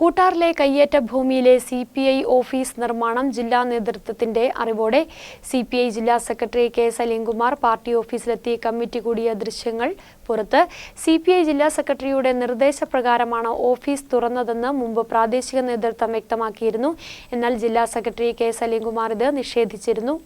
കൂട്ടാറിലെ കയ്യേറ്റ ഭൂമിയിലെ C P I office നിർമ്മാണം ജില്ലാ നേതൃത്വത്തിന്റെ അറിവോടെ സി പി ഐ ജില്ലാ സെക്രട്ടറി കെ സലീംകുമാർ പാർട്ടി ഓഫീസിലെത്തി കമ്മിറ്റി കൂടിയ ദൃശ്യങ്ങൾ പുറത്ത്. സി പി ഐ ജില്ലാ സെക്രട്ടറിയുടെ നിർദ്ദേശപ്രകാരമാണ് ഓഫീസ് തുറന്നതെന്ന് മുമ്പ് പ്രാദേശിക നേതൃത്വം വ്യക്തമാക്കിയിരുന്നു. എന്നാൽ ജില്ലാ സെക്രട്ടറി കെ സലീംകുമാർ ഇത് നിഷേധിച്ചിരുന്നു.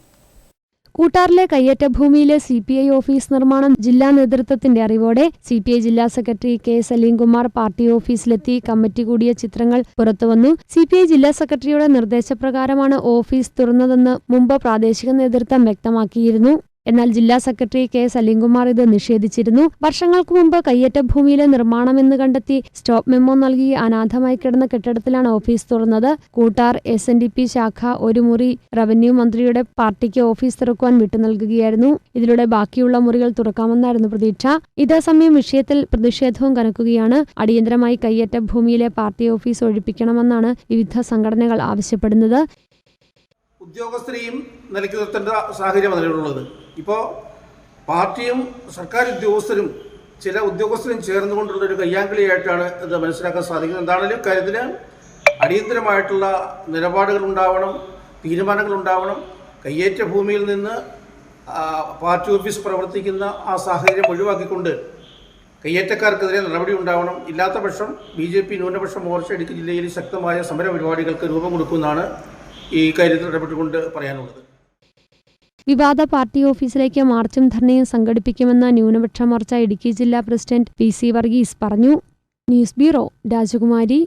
കൂട്ടാറിലെ കയ്യേറ്റ ഭൂമിയിലെ സി പി ഐ ഓഫീസ് നിർമ്മാണം ജില്ലാ നേതൃത്വത്തിന്റെ അറിവോടെ സി പി ഐ ജില്ലാ സെക്രട്ടറി കെ സലീംകുമാർ പാർട്ടി ഓഫീസിലെത്തി കമ്മിറ്റി കൂടിയ ചിത്രങ്ങൾ പുറത്തുവന്നു. സി പി ഐ ജില്ലാ സെക്രട്ടറിയുടെ നിർദ്ദേശപ്രകാരമാണ് ഓഫീസ് തുറന്നതെന്ന് മുമ്പ് പ്രാദേശിക നേതൃത്വം വ്യക്തമാക്കിയിരുന്നു. എന്നാൽ ജില്ലാ സെക്രട്ടറി കെ സലീംകുമാർ ഇത് നിഷേധിച്ചിരുന്നു. വർഷങ്ങൾക്ക് മുമ്പ് കയ്യേറ്റ ഭൂമിയിലെ നിർമ്മാണമെന്ന് കണ്ടെത്തി സ്റ്റോപ്പ് മെമ്മോ നൽകി അനാഥമായി കിടന്ന കെട്ടിടത്തിലാണ് ഓഫീസ് തുറന്നത്. Koottar S N D P ശാഖ ഒരു മുറി റവന്യൂ മന്ത്രിയുടെ പാർട്ടിക്ക് ഓഫീസ് തുറക്കുവാൻ വിട്ടു നൽകുകയായിരുന്നു. ഇതിലൂടെ ബാക്കിയുള്ള മുറികൾ തുറക്കാമെന്നായിരുന്നു പ്രതീക്ഷ. ഇതേസമയം വിഷയത്തിൽ പ്രതിഷേധവും കനക്കുകയാണ്. അടിയന്തരമായി കയ്യേറ്റ ഭൂമിയിലെ പാർട്ടി ഓഫീസ് ഒഴിപ്പിക്കണമെന്നാണ് വിവിധ സംഘടനകൾ ആവശ്യപ്പെടുന്നത്. ഉദ്യോഗസ്ഥരെയും നിലയ്ക്ക് നിർത്തേണ്ട സാഹചര്യം നിലവിലുള്ളത് ഇപ്പോൾ പാർട്ടിയും സർക്കാർ ഉദ്യോഗസ്ഥരും ചില ഉദ്യോഗസ്ഥരും ചേർന്നുകൊണ്ടുള്ള ഒരു കയ്യാങ്കളിയായിട്ടാണ് ഇത് മനസ്സിലാക്കാൻ സാധിക്കുന്നത്. എന്താണെങ്കിലും കാര്യത്തിന് അടിയന്തരമായിട്ടുള്ള നിലപാടുകൾ ഉണ്ടാവണം തീരുമാനങ്ങൾ ഉണ്ടാവണം. കയ്യേറ്റ ഭൂമിയിൽ നിന്ന് പാർട്ടി ഓഫീസ് പ്രവർത്തിക്കുന്ന ആ സാഹചര്യം ഒഴിവാക്കിക്കൊണ്ട് കയ്യേറ്റക്കാർക്കെതിരെ നടപടി ഉണ്ടാവണം. ഇല്ലാത്ത പക്ഷം ബി ജെ പി ന്യൂനപക്ഷ മോർച്ച ഇടുക്കി ജില്ലയിൽ ശക്തമായ സമര പരിപാടികൾക്ക് രൂപം കൊടുക്കുമെന്നാണ് ഈ കാര്യത്തിൽ ഇടപെട്ടുകൊണ്ട് പറയാനുള്ളത്. വിവാദ പാർട്ടി ഓഫീസിലേക്ക് മാർച്ചും ധർണയും സംഘടിപ്പിക്കുമെന്ന് ന്യൂനപക്ഷ മോർച്ച ഇടുക്കി ജില്ലാ പ്രസിഡന്റ് പി സി വർഗീസ് പറഞ്ഞു. ന്യൂസ് ബ്യൂറോ രാജകുമാരി.